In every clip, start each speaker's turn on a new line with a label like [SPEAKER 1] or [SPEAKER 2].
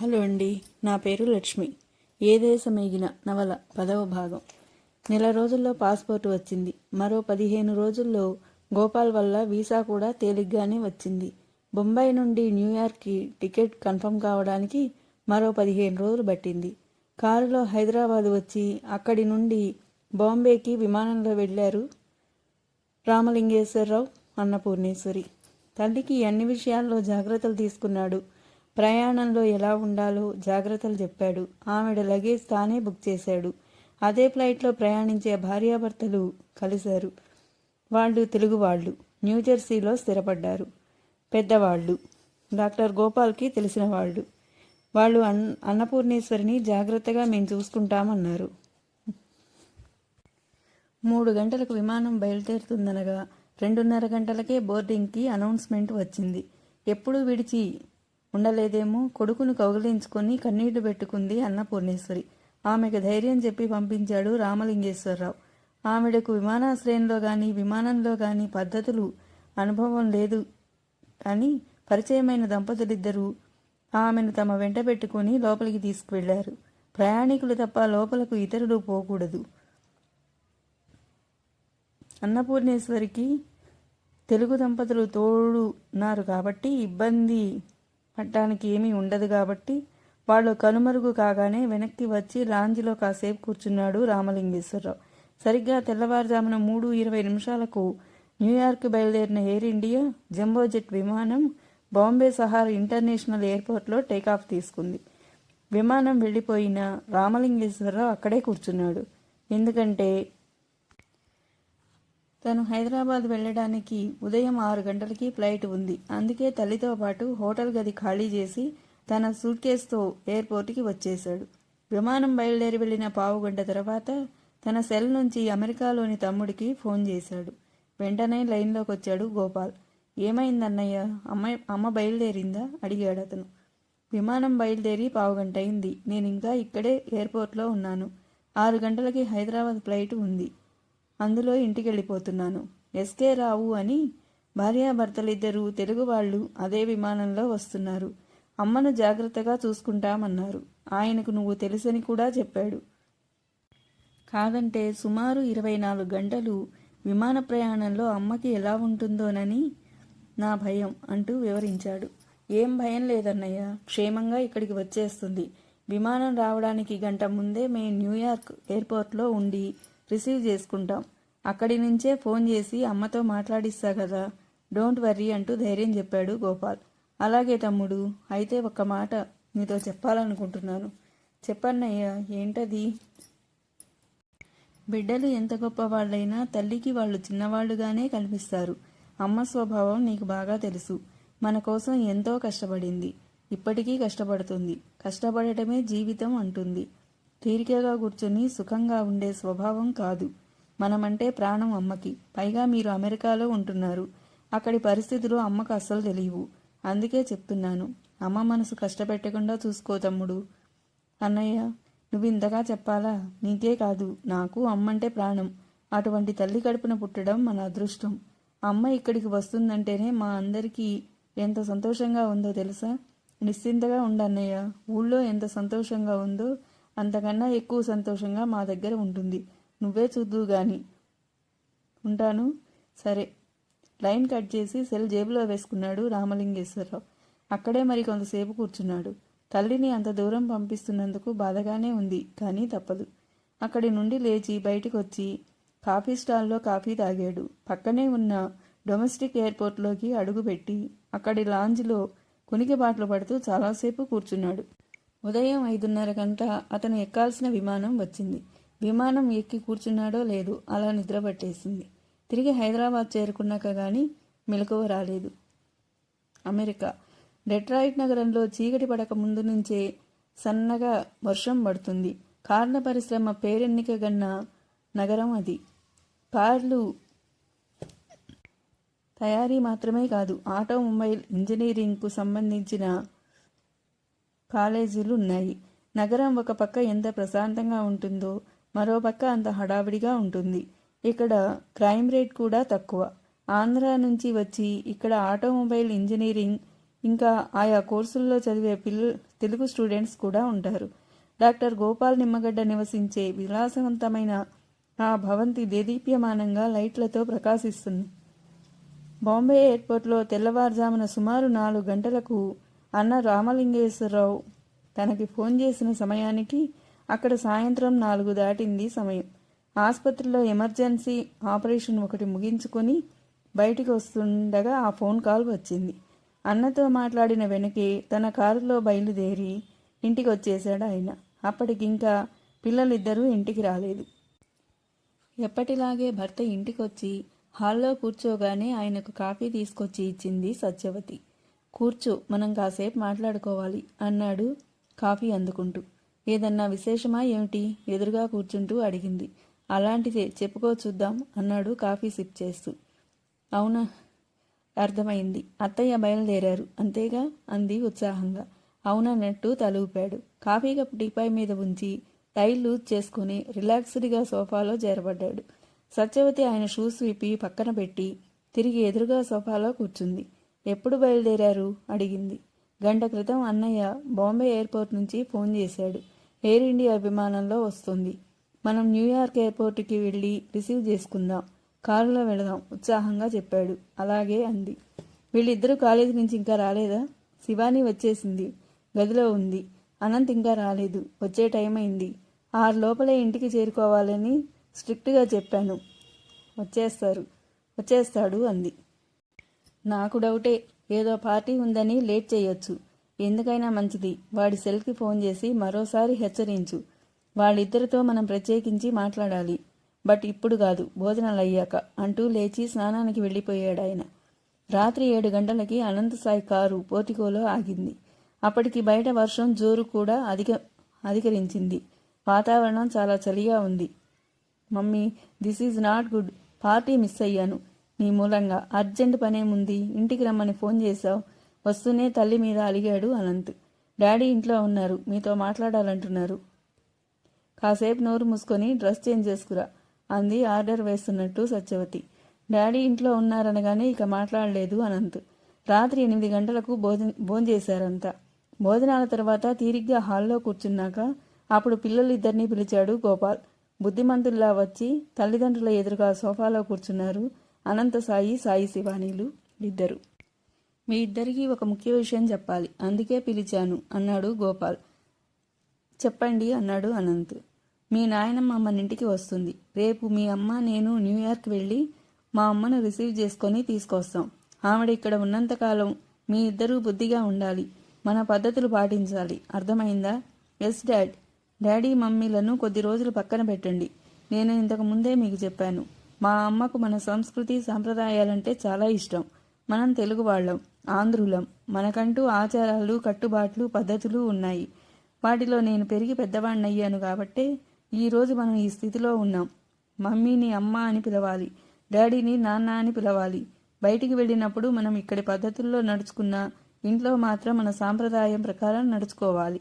[SPEAKER 1] Hello అండి నా పేరు లక్ష్మి. ఏ దేశమేగిన నవల పదవ భాగం. నెల రోజుల్లో పాస్పోర్ట్ వచ్చింది. మరో పదిహేను రోజుల్లో గోపాల్ వల్ల వీసా కూడా తేలిగ్గానే వచ్చింది. బొంబాయి నుండి న్యూయార్క్కి టికెట్ కన్ఫర్మ్ కావడానికి మరో పదిహేను రోజులు పట్టింది. కారులో హైదరాబాద్ వచ్చి అక్కడి నుండి బాంబేకి విమానంలో వెళ్ళారు రామలింగేశ్వరరావు అన్నపూర్ణేశ్వరి. తల్లికి అన్ని విషయాల్లో జాగ్రత్తలు తీసుకున్నాడు. ప్రయాణంలో ఎలా ఉండాలో జాగ్రత్తలు చెప్పాడు. ఆవిడ లగేజ్ తానే బుక్ చేశాడు. అదే ఫ్లైట్లో ప్రయాణించే భార్యాభర్తలు కలిశారు. వాళ్ళు తెలుగువాళ్ళు. న్యూజెర్సీలో స్థిరపడ్డారు. పెద్దవాళ్ళు. డాక్టర్ గోపాల్కి తెలిసిన వాళ్ళు. వాళ్ళు అన్ అన్నపూర్ణేశ్వరిని జాగ్రత్తగా మేము చూసుకుంటామన్నారు. మూడు గంటలకు విమానం బయలుదేరుతుందనగా రెండున్నర గంటలకే బోర్డింగ్కి అనౌన్స్మెంట్ వచ్చింది. ఎప్పుడూ విడిచి ఉండలేదేమో కొడుకును కౌగిలించుకొని కన్నీళ్ళు పెట్టుకుంది అన్నపూర్ణేశ్వరి. ఆమెకు ధైర్యం చెప్పి పంపించాడు రామలింగేశ్వరరావు. ఆమెడకు విమానాశ్రయంలో కానీ విమానంలో కానీ పద్ధతులు అనుభవం లేదు అని పరిచయమైన దంపతులిద్దరూ ఆమెను తమ వెంట పెట్టుకుని లోపలికి తీసుకువెళ్ళారు. ప్రయాణికులు తప్ప లోపలకు ఇతరులు పోకూడదు. అన్నపూర్ణేశ్వరికి తెలుగు దంపతులు తోడున్నారు కాబట్టి ఇబ్బంది పట్టడానికి ఏమీ ఉండదు కాబట్టి వాళ్ళు కనుమరుగు కాగానే వెనక్కి వచ్చి లాంజిలో కాసేపు కూర్చున్నాడు రామలింగేశ్వరరావు. సరిగ్గా తెల్లవారుజామున మూడు ఇరవై నిమిషాలకు న్యూయార్క్ బయలుదేరిన ఎయిర్ ఇండియా జంబో జెట్ విమానం బాంబే సహార్ ఇంటర్నేషనల్ ఎయిర్పోర్ట్లో టేకాఫ్ తీసుకుంది. విమానం వెళ్ళిపోయిన రామలింగేశ్వరరావు అక్కడే కూర్చున్నాడు. ఎందుకంటే తను హైదరాబాద్ వెళ్ళడానికి ఉదయం ఆరు గంటలకి ఫ్లైట్ ఉంది. అందుకే తల్లితో పాటు హోటల్ గది ఖాళీ చేసి తన సూట్ కేసుతో ఎయిర్పోర్ట్కి వచ్చేశాడు. విమానం బయలుదేరి వెళ్ళిన పావు గంట తర్వాత తన సెల్ నుంచి అమెరికాలోని తమ్ముడికి ఫోన్ చేశాడు. వెంటనే లైన్లోకి వచ్చాడు గోపాల్. ఏమైందన్నయ్య? అమ్మ అమ్మ బయలుదేరిందా? అడిగాడు అతను. విమానం బయలుదేరి పావుగంట అయింది. నేను ఇంకా ఇక్కడే ఎయిర్పోర్ట్లో ఉన్నాను. ఆరు గంటలకి హైదరాబాద్ ఫ్లైట్ ఉంది. అందులో ఇంటికి వెళ్ళిపోతున్నాను ఎస్కే రావు అని భార్యాభర్తలిద్దరూ తెలుగు వాళ్ళు అదే విమానంలో వస్తున్నారు. అమ్మను జాగ్రత్తగా చూసుకుంటామన్నారు. ఆయనకు నువ్వు తెలుసని కూడా చెప్పాడు. కాదంటే సుమారు ఇరవై నాలుగు గంటలు విమాన ప్రయాణంలో అమ్మకి ఎలా ఉంటుందోనని నా భయం అంటూ వివరించాడు. ఏం భయం లేదన్నయ్య క్షేమంగా ఇక్కడికి వచ్చేస్తుంది. విమానం రావడానికి గంట ముందే మేము న్యూయార్క్ ఎయిర్పోర్ట్లో ఉండి రిసీవ్ చేసుకుంటాం. అక్కడి నుంచే ఫోన్ చేసి అమ్మతో మాట్లాడిస్తా కదా. డోంట్ వర్రీ అంటూ ధైర్యం చెప్పాడు గోపాల్. అలాగే తమ్ముడు అయితే ఒక్క మాట నీతో చెప్పాలనుకుంటున్నాను. చెప్పన్నయ్యా ఏంటది? బిడ్డలు ఎంత గొప్పవాళ్ళైనా తల్లికి వాళ్ళు చిన్నవాళ్ళుగానే కనిపిస్తారు. అమ్మ స్వభావం నీకు బాగా తెలుసు. మన కోసం ఎంతో కష్టపడింది. ఇప్పటికీ కష్టపడుతుంది. కష్టపడటమే జీవితం అంటుంది. తీరికగా కూర్చొని సుఖంగా ఉండే స్వభావం కాదు. మనమంటే ప్రాణం అమ్మకి. పైగా మీరు అమెరికాలో ఉంటున్నారు. అక్కడి పరిస్థితులు అమ్మకు అస్సలు తెలియవు. అందుకే చెప్తున్నాను. అమ్మ మనసు కష్టపెట్టకుండా చూసుకో తమ్ముడు. అన్నయ్య నువ్వు ఇంతగా చెప్పాలా? నీకే కాదు. నాకు అమ్మంటే ప్రాణం. అటువంటి తల్లి కడుపున పుట్టడం మన అదృష్టం. అమ్మ ఇక్కడికి వస్తుందంటేనే మా అందరికీ ఎంత సంతోషంగా ఉందో తెలుసా? నిశ్చింతగా ఉండన్నయ్య ఊళ్ళో ఎంత సంతోషంగా ఉందో అంతకన్నా ఎక్కువ సంతోషంగా మా దగ్గర ఉంటుంది. నువ్వే చూద్దు గాని. ఉంటాను? సరే. లైన్ కట్ చేసి సెల్ జేబులో వేసుకున్నాడు రామలింగేశ్వరరావు. అక్కడే మరి కొంతసేపు కూర్చున్నాడు. తల్లిని అంత దూరం పంపిస్తున్నందుకు బాధగానే ఉంది కానీ తప్పదు. అక్కడి నుండి లేచి బయటికి వచ్చి కాఫీ స్టాల్లో కాఫీ తాగాడు. పక్కనే ఉన్న డొమెస్టిక్ ఎయిర్పోర్ట్లోకి అడుగుపెట్టి అక్కడి లాంజ్లో కునికిబాట్లు పడుతూ చాలాసేపు కూర్చున్నాడు. ఉదయం ఐదున్నర గంట అతను ఎక్కాల్సిన విమానం వచ్చింది. విమానం ఎక్కి కూర్చున్నాడో లేదో అలా నిద్రపట్టేసింది. తిరిగి హైదరాబాద్ చేరుకున్నాక గాని మెలకువ రాలేదు. అమెరికా. డెట్రాయిట్ నగరంలో చీకటి పడక ముందు నుంచే సన్నగా వర్షం పడుతుంది. కార్ల పరిశ్రమ పేరెన్నిక గన్న నగరం అది. కార్లు తయారీ మాత్రమే కాదు ఆటోమొబైల్ ఇంజనీరింగ్కు సంబంధించిన కాలేజీలు ఉన్నాయి నగరం ఒక పక్క ఎంత ప్రశాంతంగా ఉంటుందో మరో పక్క అంత హడావిడిగా ఉంటుంది. ఇక్కడ క్రైమ్ రేట్ కూడా తక్కువ. ఆంధ్ర నుంచి వచ్చి ఇక్కడ ఆటోమొబైల్ ఇంజనీరింగ్ ఇంకా ఆయా కోర్సుల్లో చదివే పిల్ల తెలుగు స్టూడెంట్స్ కూడా ఉంటారు. డాక్టర్ గోపాల్ నిమ్మగడ్డ నివసించే విలాసవంతమైన ఆ భవంతి దేదీప్యమానంగా లైట్లతో ప్రకాశిస్తుంది. బాంబే ఎయిర్పోర్ట్లో తెల్లవారుజామున సుమారు నాలుగు గంటలకు అన్న రామలింగేశ్వరరావు తనకి ఫోన్ చేసిన సమయానికి అక్కడ సాయంత్రం నాలుగు దాటింది సమయం. ఆసుపత్రిలో ఎమర్జెన్సీ ఆపరేషన్ ఒకటి ముగించుకొని బయటికి వస్తుండగా ఆ ఫోన్ కాల్ వచ్చింది. అన్నతో మాట్లాడిన వెనకే తన కారులో బయలుదేరి ఇంటికి వచ్చేశాడు ఆయన. అప్పటికింకా పిల్లలిద్దరూ ఇంటికి రాలేదు. ఎప్పటిలాగే భర్త ఇంటికొచ్చి హాల్లో కూర్చోగానే ఆయనకు కాఫీ తీసుకొచ్చి ఇచ్చింది సత్యవతి. కూర్చో మనం కాసేపు మాట్లాడుకోవాలి అన్నాడు కాఫీ అందుకుంటూ. ఏదన్నా విశేషమా ఏమిటి? ఎదురుగా కూర్చుంటూ అడిగింది. అలాంటిదే చెప్పుకో చూద్దాం అన్నాడు కాఫీ సిప్ చేస్తూ. అవునా? అర్థమైంది. అత్తయ్య బయలుదేరారు. అంతేగా? అంది ఉత్సాహంగా. అవునన్నట్టు తలూపాడు. కాఫీ కప్పు టీపాయ్ మీద ఉంచి టైల్ లూజ్ చేసుకుని రిలాక్స్డ్గా సోఫాలో చేరబడ్డాడు. సత్యవతి ఆయన షూస్ విప్పి పక్కన పెట్టి తిరిగి ఎదురుగా సోఫాలో కూర్చుంది. ఎప్పుడు బయలుదేరారు? అడిగింది. గంట క్రితం అన్నయ్య బాంబే ఎయిర్పోర్ట్ నుంచి ఫోన్ చేశాడు. ఎయిర్ ఇండియా విమానంలో వస్తుంది. మనం న్యూయార్క్ ఎయిర్పోర్ట్కి వెళ్ళి రిసీవ్ చేసుకుందాం. కారులో వెళదాం ఉత్సాహంగా చెప్పాడు. అలాగే అంది. వీళ్ళిద్దరూ కాలేజీ నుంచి ఇంకా రాలేదా? శివాని వచ్చేసింది. గదిలో ఉంది. అనంత్ ఇంకా రాలేదు. వచ్చే టైం అయింది. ఆరు లోపలే ఇంటికి చేరుకోవాలని స్ట్రిక్ట్గా చెప్పాను. వచ్చేస్తారు. వచ్చేస్తాడు అంది. నాకు డౌటే. ఏదో పార్టీ ఉందని లేట్ చేయొచ్చు. ఎందుకైనా మంచిది. వాడి సెల్కి ఫోన్ చేసి మరోసారి హెచ్చరించు. వాళ్ళిద్దరితో మనం ప్రత్యేకించి మాట్లాడాలి. బట్ ఇప్పుడు కాదు. భోజనాలు అయ్యాక అంటూ లేచి స్నానానికి వెళ్ళిపోయాడు ఆయన రాత్రి ఏడు గంటలకి అనంత సాయి కారు పోర్టికోలో ఆగింది. అప్పటికి బయట వర్షం జోరు కూడా అధిక అధికరించింది. వాతావరణం చాలా చలిగా ఉంది. Mummy this is not good. Party miss అయ్యాను. నీ మూలంగా అర్జెంట్ పనేముంది? ఇంటికి రమ్మని ఫోన్ చేశావు? వస్తూనే తల్లి మీద అలిగాడు అనంత్. డాడీ ఇంట్లో ఉన్నారు మీతో మాట్లాడాలంటున్నారు. కాసేపు నోరు మూసుకొని డ్రెస్ చేంజ్ చేసుకురా అంది ఆర్డర్ వేస్తున్నట్టు సత్యవతి. డాడీ ఇంట్లో ఉన్నారనగానే ఇక మాట్లాడలేదు అనంత్. రాత్రి ఎనిమిది గంటలకు భోజన భోంచేశారంతా భోజనాల తర్వాత తీరిగ్గా హాల్లో కూర్చున్నాక అప్పుడు పిల్లలు ఇద్దరిని పిలిచాడు గోపాల్. బుద్ధిమంతుల్లా వచ్చి తల్లిదండ్రుల ఎదురుగా సోఫాలో కూర్చున్నారు. అనంత సాయి సాయి శివానీలు ఇద్దరు. మీ ఇద్దరికీ ఒక ముఖ్య విషయం చెప్పాలి. అందుకే పిలిచాను అన్నాడు గోపాల్. చెప్పండి అన్నాడు అనంత్. మీ నాయనమ్మ మన ఇంటికి వస్తుంది. రేపు మీ అమ్మ నేను న్యూయార్క్ వెళ్ళి మా అమ్మను రిసీవ్ చేసుకొని తీసుకొస్తాం. ఆవిడ ఇక్కడ ఉన్నంతకాలం మీ ఇద్దరూ బుద్ధిగా ఉండాలి. మన పద్ధతులు పాటించాలి. అర్థమైందా? Yes dad. డాడీ మమ్మీలను కొద్ది రోజులు పక్కన పెట్టండి. నేను ఇంతకు ముందే మీకు చెప్పాను. మా అమ్మకు మన సంస్కృతి సాంప్రదాయాలంటే చాలా ఇష్టం. మనం తెలుగు వాళ్ళం ఆంధ్రులం. మనకంటూ ఆచారాలు కట్టుబాట్లు పద్ధతులు ఉన్నాయి. వాటిలో నేను పెరిగి పెద్దవాణ్ణయ్యాను కాబట్టే ఈరోజు మనం ఈ స్థితిలో ఉన్నాం. మమ్మీని అమ్మ అని పిలవాలి డాడీని నాన్న అని పిలవాలి. బయటికి వెళ్ళినప్పుడు మనం ఇక్కడి పద్ధతుల్లో నడుచుకున్నా ఇంట్లో మాత్రం మన సాంప్రదాయం ప్రకారం నడుచుకోవాలి.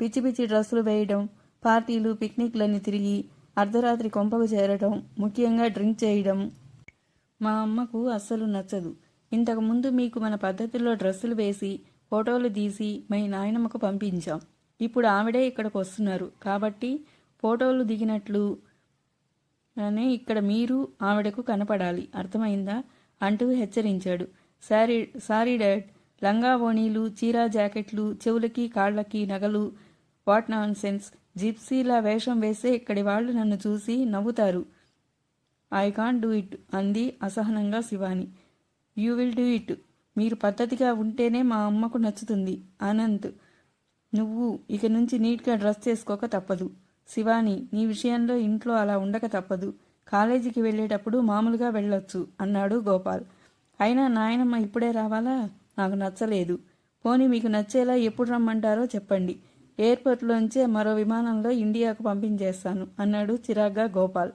[SPEAKER 1] పిచ్చి పిచ్చి డ్రెస్సులు వేయడం పార్టీలు పిక్నిక్లని తిరిగి అర్ధరాత్రి కొంపకు చేరడం ముఖ్యంగా డ్రింక్ చేయడం మా అమ్మకు అస్సలు నచ్చదు. ఇంతకుముందు మీకు మన పద్ధతిలో డ్రెస్సులు వేసి ఫోటోలు తీసి మీ నాయనమ్మకు పంపించాం. ఇప్పుడు ఆవిడే ఇక్కడికి వస్తున్నారు. కాబట్టి ఫోటోలు దిగినట్లు అనే ఇక్కడ మీరు ఆవిడకు కనపడాలి. అర్థమైందా? అంటూ హెచ్చరించాడు. Sorry sorry dad. లంగా ఓణీలు చీరా జాకెట్లు చెవులకి కాళ్ళకి నగలు వాట్ నాన్ సెన్స్. జిప్సీలా వేషం వేసే ఇక్కడి వాళ్ళు నన్ను చూసి నవ్వుతారు. ఐ కాంట్ డూ ఇట్ అంది అసహనంగా Shivani. You will do it మీరు పద్ధతిగా ఉంటేనే మా అమ్మకు నచ్చుతుంది అనంత్. నువ్వు ఇక నుంచి నీట్గా డ్రెస్ చేసుకోక తప్పదు. శివాని నీ విషయంలో ఇంట్లో అలా ఉండక తప్పదు. కాలేజీకి వెళ్ళేటప్పుడు మామూలుగా వెళ్ళొచ్చు అన్నాడు గోపాల్. అయినా నాయనమ్మ ఇప్పుడే రావాలా? నాకు నచ్చలేదు. పోనీ మీకు నచ్చేలా ఎప్పుడు రమ్మంటారో చెప్పండి. ఎయిర్పోర్ట్లోంచే మరో విమానంలో ఇండియాకు పంపించేస్తాను అన్నాడు చిరాగ్గా గోపాల్.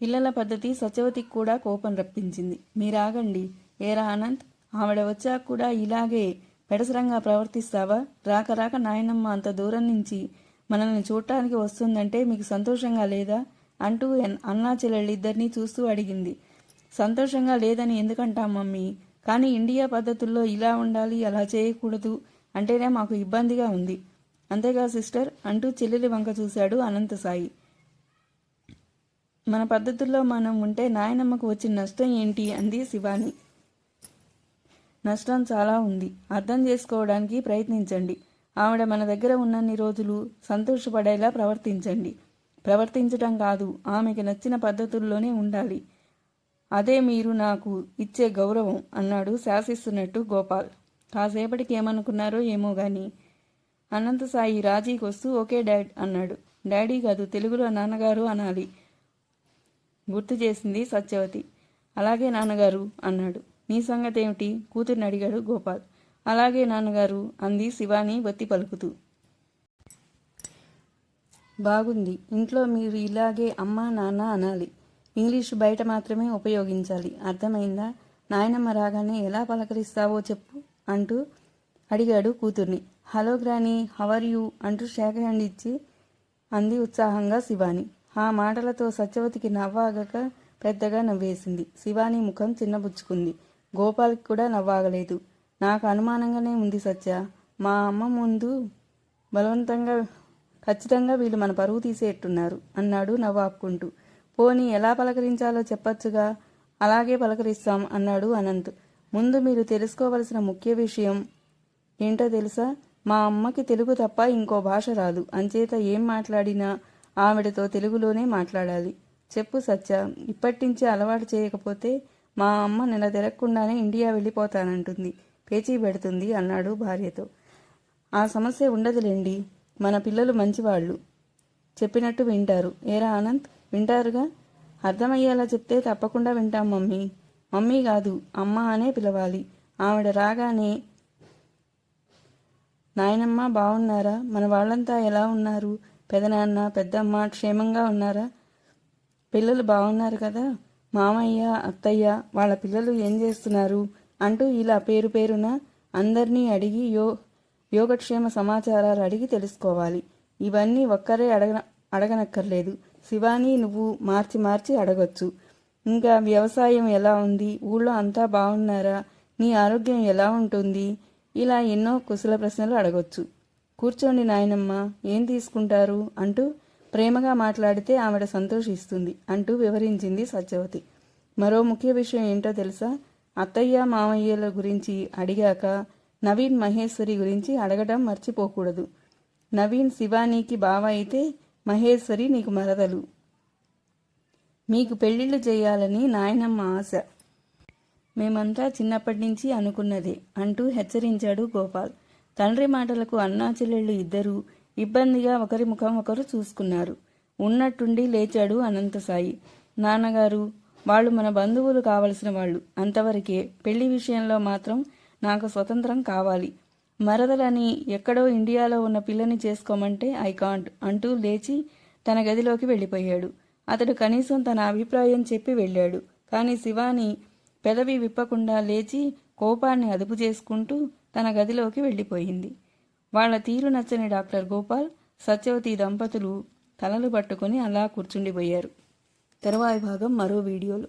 [SPEAKER 1] పిల్లల పద్ధతి సచవతికి కూడా కోపం రప్పించింది. మీరాగండి ఏరా అనంత్ ఆవిడ వచ్చాక కూడా ఇలాగే పెడసరంగా ప్రవర్తిస్తావా? రాక రాక నాయనమ్మ అంత దూరం నుంచి మనల్ని చూడటానికి వస్తుందంటే మీకు సంతోషంగా లేదా? అంటూ అన్నా చెల్లెళ్ళిద్దరినీ చూస్తూ అడిగింది. సంతోషంగా లేదని ఎందుకంటాం మమ్మీ? కానీ ఇండియా పద్ధతుల్లో ఇలా ఉండాలి అలా చేయకూడదు అంటేనే మాకు ఇబ్బందిగా ఉంది. అంతేగా సిస్టర్? అంటూ చెల్లెలి వంక చూశాడు అనంతసాయి మన పద్ధతుల్లో మనం ఉంటే నాయనమ్మకు వచ్చిన నష్టం ఏంటి అంది శివాని. నష్టం చాలా ఉంది. అర్థం చేసుకోవడానికి ప్రయత్నించండి. ఆవిడ మన దగ్గర ఉన్నన్ని రోజులు సంతోషపడేలా ప్రవర్తించండి. ప్రవర్తించటం కాదు ఆమెకి నచ్చిన పద్ధతుల్లోనే ఉండాలి. అదే మీరు నాకు ఇచ్చే గౌరవం అన్నాడు శాసిస్తున్నట్టు గోపాల్. కాసేపటికి ఏమనుకున్నారో ఏమో కానీ అనంత సాయి రాజీకి వస్తూ ఓకే డాడ్ అన్నాడు. డాడీ కాదు తెలుగులో నాన్నగారు అనాలి. గుర్తు చేసింది సత్యవతి. అలాగే నాన్నగారు అన్నాడు. నీ సంగతి ఏమిటి కూతుర్ని అడిగాడు గోపాల్. అలాగే నాన్నగారు అంది శివాని బత్తి పలుకుతూ. బాగుంది. ఇంట్లో మీరు ఇలాగే అమ్మ నాన్న అనాలి. ఇంగ్లీష్ బయట మాత్రమే ఉపయోగించాలి. అర్థమైందా? నాయనమ్మ రాగానే ఎలా పలకరిస్తావో చెప్పు అంటూ అడిగాడు కూతుర్ని. హలో గ్రాని హవర్ యూ అంటూ షేక్ హ్యాండ్ ఇచ్చి అంది ఉత్సాహంగా శివాని. ఆ మాటలతో సత్యవతికి నవ్వాగక పెద్దగా నవ్వేసింది. శివాని ముఖం చిన్నబుచ్చుకుంది. గోపాల్కి కూడా నవ్వాగలేదు. నాకు అనుమానంగానే ఉంది సత్య. మా అమ్మ ముందు బలవంతంగా ఖచ్చితంగా వీళ్ళు మన పరువు తీసేట్టున్నారు అన్నాడు నవ్వాపుకుంటూ పోనీ ఎలా పలకరించాలో చెప్పచ్చుగా? అలాగే పలకరిస్తాం అన్నాడు అనంత్. ముందు మీరు తెలుసుకోవలసిన ముఖ్య విషయం ఏంటో తెలుసా? మా అమ్మకి తెలుగు తప్ప ఇంకో భాష రాదు. అంచేత ఏం మాట్లాడినా ఆవిడతో తెలుగులోనే మాట్లాడాలి. చెప్పు సత్య ఇప్పటినుంచి అలవాటు చేయకపోతే మా అమ్మ నెల తిరగకుండానే ఇండియా వెళ్ళిపోతానంటుంది. పేచీ పెడుతుంది అన్నాడు భార్యతో. ఆ సమస్య ఉండదులేండి. మన పిల్లలు మంచివాళ్ళు. చెప్పినట్టు వింటారు. ఏరా ఆనంద్ వింటారుగా? అర్థమయ్యేలా చెప్తే తప్పకుండా వింటాం మమ్మీ. మమ్మీ కాదు అమ్మ అనే పిలవాలి. ఆవిడ రాగానే నాయనమ్మ బాగున్నారా మన వాళ్ళంతా ఎలా ఉన్నారు? పెదనాన్న పెద్దమ్మ క్షేమంగా ఉన్నారా? పిల్లలు బాగున్నారు కదా? మామయ్య అత్తయ్య వాళ్ళ పిల్లలు ఏం చేస్తున్నారు? అంటూ ఇలా పేరు పేరున అందరినీ అడిగి యో యోగక్షేమ సమాచారాలు అడిగి తెలుసుకోవాలి. ఇవన్నీ ఒక్కరే అడగ అడగనక్కర్లేదు. శివాని నువ్వు మార్చి మార్చి అడగొచ్చు. ఇంకా వ్యవసాయం ఎలా ఉంది? ఊళ్ళో అంతా బాగున్నారా నీ ఆరోగ్యం ఎలా ఉంటుంది? ఇలా ఎన్నో కుశల ప్రశ్నలు అడగొచ్చు. కూర్చోండి నాయనమ్మ ఏం తీసుకుంటారు? అంటూ ప్రేమగా మాట్లాడితే ఆవిడ సంతోషిస్తుంది అంటూ వివరించింది సత్యవతి. మరో ముఖ్య విషయం ఏంటో తెలుసా? అత్తయ్య మామయ్యల గురించి అడిగాక నవీన్ మహేశ్వరి గురించి అడగడం మర్చిపోకూడదు. నవీన్ శివానీకి బావ అయితే మహేశ్వరి నీకు మరదలు. మీకు పెళ్ళిళ్ళు చేయాలని నాయనమ్మ ఆశ. మేమంతా చిన్నప్పటి నుంచి అనుకున్నదే అంటూ హెచ్చరించాడు గోపాల్. తండ్రి మాటలకు అన్నా చెల్లెళ్ళు ఇద్దరూ ఇబ్బందిగా ఒకరి ముఖం ఒకరు చూసుకున్నారు. ఉన్నట్టుండి లేచాడు అనంతసాయి. నాన్నగారు వాళ్ళు మన బంధువులు కావలసిన వాళ్ళు. అంతవరకే పెళ్ళి విషయంలో మాత్రం నాకు స్వతంత్రం కావాలి. మరదలని ఎక్కడో ఇండియాలో ఉన్న పిల్లని చేసుకోమంటే ఐ కాంట్ అంటూ లేచి తన గదిలోకి వెళ్ళిపోయాడు. అతడు కనీసం తన అభిప్రాయం చెప్పి వెళ్ళాడు. కానీ శివాని పెదవి విప్పకుండా లేచి కోపాన్ని అదుపు చేసుకుంటూ తన గదిలోకి వెళ్ళిపోయింది. వాళ్ళ తీరు నచ్చని డాక్టర్ గోపాల్ సత్యవతి దంపతులు తలలు పట్టుకుని అలా కూర్చుండిపోయారు. తరువాయి భాగం మరో వీడియోలో.